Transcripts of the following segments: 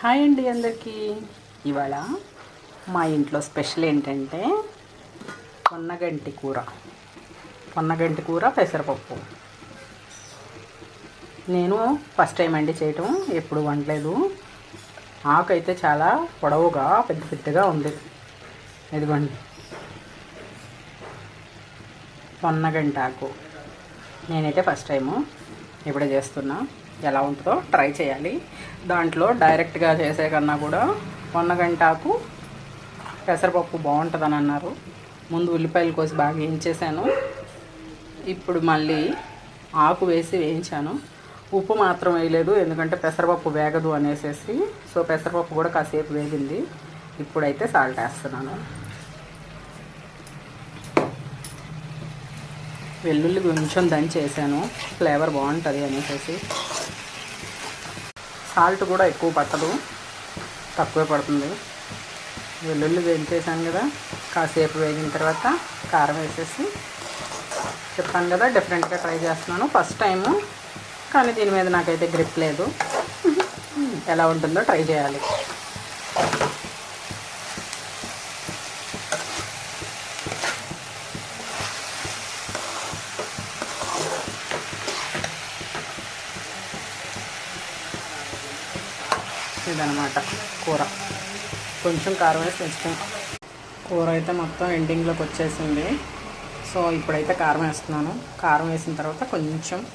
Hi అండి అందరికీ. ఇవాళ మా ఇంట్లో స్పెషల్ ఏంటంటే పొన్నగంటి కూర. పొన్నగంటి కూర పెసరపప్పు. నేను ఫస్ట్ టైం అండి చేయటం ఎప్పుడు వండలేదు. ఆకు అయితే చాలా పొడవుగా పెద్ద పెద్దగా ఉంది. ఇదిగోండి. పొన్నగంటి ఆకు నేనైతే ఫస్ట్ టైము ఇప్పుడే చేస్తున్నా. ఎలా ఉంటుందో ట్రై చేయాలి. దాంట్లో డైరెక్ట్గా చేసే కన్నా కూడా పొన్నగంటాకు పెసరపప్పు బాగుంటుందని అన్నారు. ముందు ఉల్లిపాయలు కోసి బాగా వేయించేసాను ఇప్పుడు మళ్ళీ ఆకు వేసి వేయించాను. ఉప్పు మాత్రం వేయలేదు ఎందుకంటే పెసరపప్పు వేగదు అనేసేసి. సో పెసరపప్పు కూడా కాసేపు వేగింది. ఇప్పుడైతే సాల్ట్ వేస్తున్నాను. వెల్లుల్లి కొంచెం దంచేసాను ఫ్లేవర్ బాగుంటుంది అనేసి సాల్ట్ కూడా ఎక్కువ పట్టదు. తక్కువే పడుతుంది. వెల్లుల్లి వేయించేసాను కదా. కాసేపు వేగిన తర్వాత కారం వేసేసి చెప్పాను కదా డిఫరెంట్గా ట్రై చేస్తున్నాను. ఫస్ట్ టైము కానీ దీని మీద నాకైతే గ్రిప్ లేదు. ఎలా ఉంటుందో ట్రై చేయాలి. ఇదనమాట కూర. కొంచెం కారం వేసి పెంచుతాం కూర అయితే మొత్తం ఎండింగ్లోకి వచ్చేసింది. సో ఇప్పుడైతే కారం వేస్తున్నాను. కారం వేసిన తర్వాత కొంచెం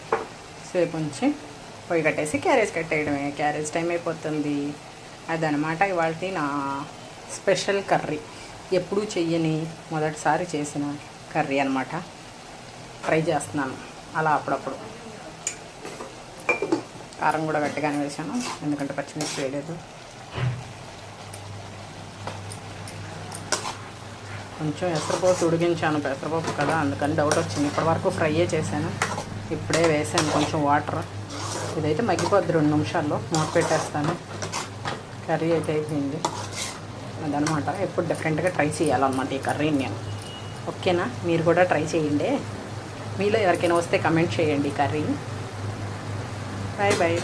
సేపు ఉంచి పొయ్యి కట్టేసి క్యారేజ్ కట్టేయడమే. క్యారేజ్ టైం అయిపోతుంది. అదనమాట ఇవాళ నా స్పెషల్ కర్రీ. ఎప్పుడూ చెయ్యని మొదటిసారి చేసిన కర్రీ అనమాట ట్రై చేస్తున్నాను. అలా అప్పుడప్పుడు. కారం కూడా గట్టిగానే వేసాను. ఎందుకంటే పచ్చిమిర్చి వేయలేదు. కొంచెం ఎసరపోసి ఉడికించాను. పెసరపప్పు కదా అందుకని డౌట్ వచ్చింది. ఇప్పటివరకు ఫ్రైయే చేశాను. ఇప్పుడే వేసాను కొంచెం వాటర్ ఇదైతే మగ్గిపోద్ది రెండు నిమిషాల్లో. మూత పెట్టేస్తాను. కర్రీ అయితే అయిపోయింది. అదనమాట. ఎప్పుడు డిఫరెంట్గా ట్రై చేయాలన్నమాట ఈ కర్రీని నేను. ఓకేనా? మీరు కూడా ట్రై చేయండి. మీలో ఎవరికైనా వస్తే కమెంట్ చేయండి ఈ కర్రీని. 拜拜。